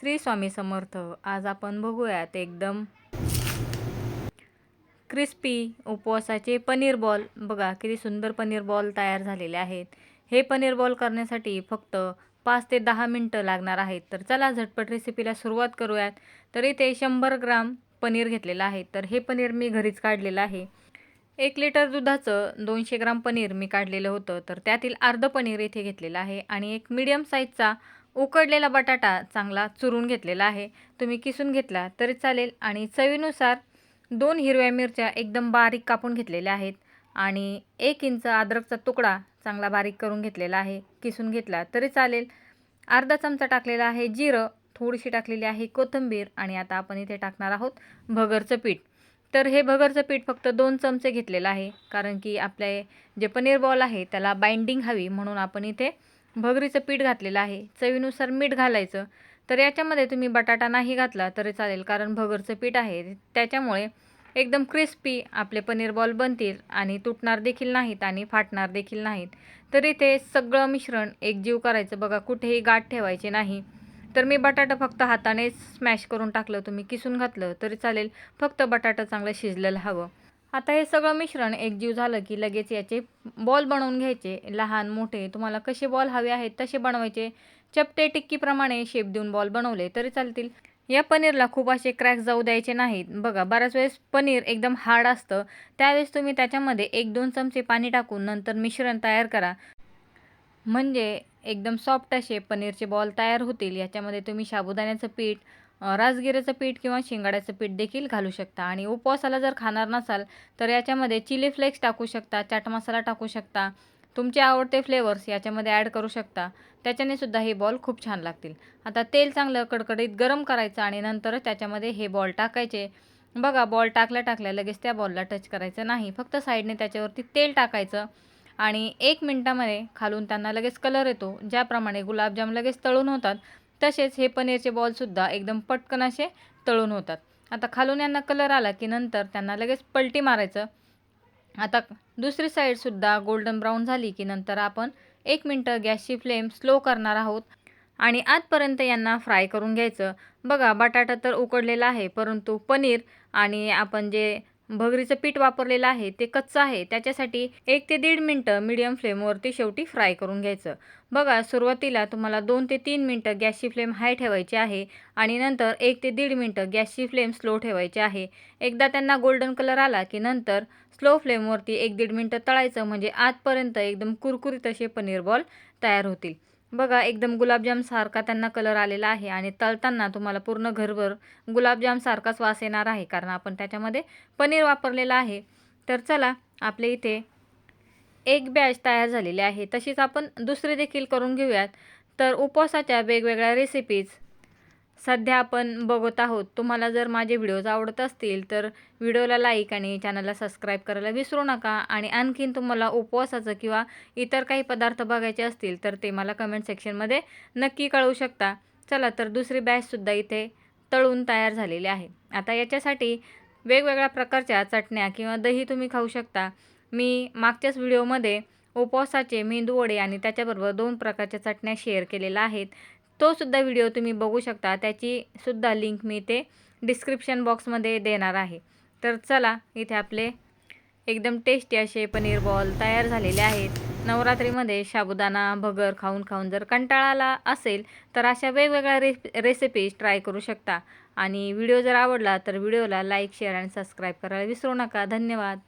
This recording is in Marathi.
श्री स्वामी समर्थ. आज आपण बघूयात एकदम क्रिस्पी उपवासाचे पनीर बॉल बघा किती सुंदर पनीर बॉल तयार झालेले आहेत. हे पनीर बॉल करण्यासाठी फक्त पाच ते दहा मिनटं लागणार आहेत. तर चला झटपट रेसिपीला सुरुवात करूयात. तर इथे शंभर ग्राम पनीर घेतलेलं आहे. तर हे पनीर मी घरीच काढलेलं आहे. एक लिटर दुधाचं दोनशे ग्राम पनीर मी काढलेलं होतं. तर त्यातील अर्ध पनीर इथे घेतलेलं आहे आणि एक मीडियम साईजचा उकडलेला बटाटा चांगला चुरून घेतलेला आहे. तुम्ही किसून घेतला तरी चालेल आणि चवीनुसार दोन हिरव्या मिरच्या एकदम बारीक कापून घेतलेल्या आहेत आणि एक इंच अद्रकचा तुकडा चांगला बारीक करून घेतलेला आहे. किसून घेतला तरी चालेल. अर्धा चमचा टाकलेला आहे जिरं थोडीशी टाकलेली आहे कोथिंबीर आणि आता आपण इथे टाकणार आहोत भगरचं पीठ. तर हे भगरचं पीठ फक्त दोन चमचे घेतलेलं आहे कारण की आपले जे पनीर बॉल आहे त्याला बाइंडिंग हवी म्हणून आपण इथे भगरीचं पीठ घातलेलं आहे. चवीनुसार मीठ घालायचं. तर याच्यामध्ये तुम्ही बटाटा नाही घातला तरी चालेल कारण भगरचं पीठ आहे. त्याच्यामुळे एकदम क्रिस्पी आपले पनीर बॉल बनतील आणि तुटणार देखील नाहीत आणि फाटणार देखील नाहीत. तर इथे सगळं मिश्रण एकजीव करायचं. बघा कुठेही गाठ ठेवायची नाही. तर मी बटाटा फक्त हाताने स्मॅश करून टाकलं. तुम्ही किसून घातलं तरी चालेल. फक्त बटाटा चांगलं शिजलेलं हवं. आता हे सगळं मिश्रण एकजीव झालं की लगेच याचे बॉल बनवून घ्यायचे. लहान मोठे तुम्हाला कसे बॉल हवे आहेत तसे बनवायचे. चपटे टिक्कीप्रमाणे शेप देऊन बॉल बनवले तरी चालतील. या पनीरला खूप असे क्रॅक जाऊ द्यायचे नाहीत. बघा बऱ्याच वेळेस पनीर एकदम हार्ड असतं. त्यावेळेस तुम्ही त्याच्यामध्ये एक दोन चमचे पाणी टाकून नंतर मिश्रण तयार करा. म्हणजे एकदम सॉफ्ट असे पनीरचे बॉल तयार होतील. याच्यामध्ये तुम्ही साबुदाण्याचं पीठ राजगिऱ्याचं पीठ किंवा शेंगाड्याचं पीठ देखील घालू शकता. आणि उपवासाला जर खाणार नसाल तर याच्यामध्ये चिली फ्लेक्स टाकू शकता चाट मसाला टाकू शकता. तुमचे आवडते फ्लेवर्स याच्यामध्ये ॲड करू शकता. त्याच्याने सुद्धा हे बॉल खूप छान लागतील. आता तेल चांगलं कडकडीत गरम करायचं आणि नंतर त्याच्यामध्ये हे बॉल टाकायचे. बघा बॉल टाकल्या टाकल्या लगेच त्या बॉलला टच करायचं नाही. फक्त साईडने त्याच्यावरती तेल टाकायचं आणि एक मिनटामध्ये खालून त्यांना लगेच कलर येतो. ज्याप्रमाणे गुलाबजाम लगेच तळून होतात तसेच हे पनीरचे बॉलसुद्धा एकदम पटकन असे तळून होतात. आता खालून यांना कलर आला की नंतर त्यांना लगेच पलटी मारायचं. आता दुसरी साईडसुद्धा गोल्डन ब्राऊन झाली की नंतर आपण एक मिनटं गॅसची फ्लेम स्लो करणार आहोत. आणि आजपर्यंत यांना फ्राय करून घ्यायचं. बघा बटाटा तर उकडलेला आहे परंतु पनीर आणि आपण जे भगरीचं पीठ वापरलेलं आहे ते कच्चं आहे. त्याच्यासाठी एक ते दीड मिनटं मीडियम फ्लेमवरती शेवटी फ्राय करून घ्यायचं. बघा सुरुवातीला तुम्हाला दोन ते तीन मिनटं गॅसची फ्लेम हाय ठेवायची आहे आणि नंतर एक ते दीड मिनटं गॅसची फ्लेम स्लो ठेवायची आहे. एकदा त्यांना गोल्डन कलर आला की नंतर स्लो फ्लेमवरती एक दीड मिनटं तळायचं म्हणजे आजपर्यंत एकदम कुरकुरीत असे पनीर बॉल तयार होतील. बघा एकदम गुलाबजामसारखा त्यांना कलर आलेला आहे आणि तळताना तुम्हाला पूर्ण घरभर गुलाबजामसारखाच वास येणार आहे कारण आपण त्याच्यामध्ये पनीर वापरलेलं आहे. तर चला आपले इथे एक बॅच तयार झालेली आहे. तशीच आपण दुसरी देखील करून घेऊयात. तर उपवासाच्या वेगवेगळ्या रेसिपीज सध्या आपण बघत आहोत. तुम्हाला जर माझे व्हिडिओज आवडत असतील तर व्हिडिओला लाईक आणि चॅनलला सबस्क्राईब करायला विसरू नका. आणि आणखीन तुम्हाला उपवासाचं किंवा इतर काही पदार्थ बघायचे असतील तर ते मला कमेंट सेक्शनमध्ये नक्की कळवू शकता. चला तर दुसरी बॅचसुद्धा इथे तळून तयार झालेली आहे. आता याच्यासाठी वेगवेगळ्या प्रकारच्या चटण्या किंवा दही तुम्ही खाऊ शकता. मी मागच्याच व्हिडिओमध्ये उपवासाचे मेंदू वडे आणि त्याच्याबरोबर दोन प्रकारच्या चटण्या शेअर केलेल्या आहेत. तो सुद्धा व्हिडिओ तुम्ही बघू शकता. त्याची सुद्धा लिंक मी ते डिस्क्रिप्शन बॉक्समध्ये देणार आहे. तर चला इथे आपले एकदम टेस्टी असे पनीर बॉल तयार झालेले आहेत. नवरात्रीमध्ये साबुदाणा भगर खाऊन खाऊन जर कंटाळा आला असेल तर अशा वेगवेगळ्या रे रेसिपीज ट्राय करू शकता. आणि व्हिडिओ जर आवडला तर व्हिडिओला लाईक शेअर आणि सबस्क्राईब करायला विसरू नका. धन्यवाद.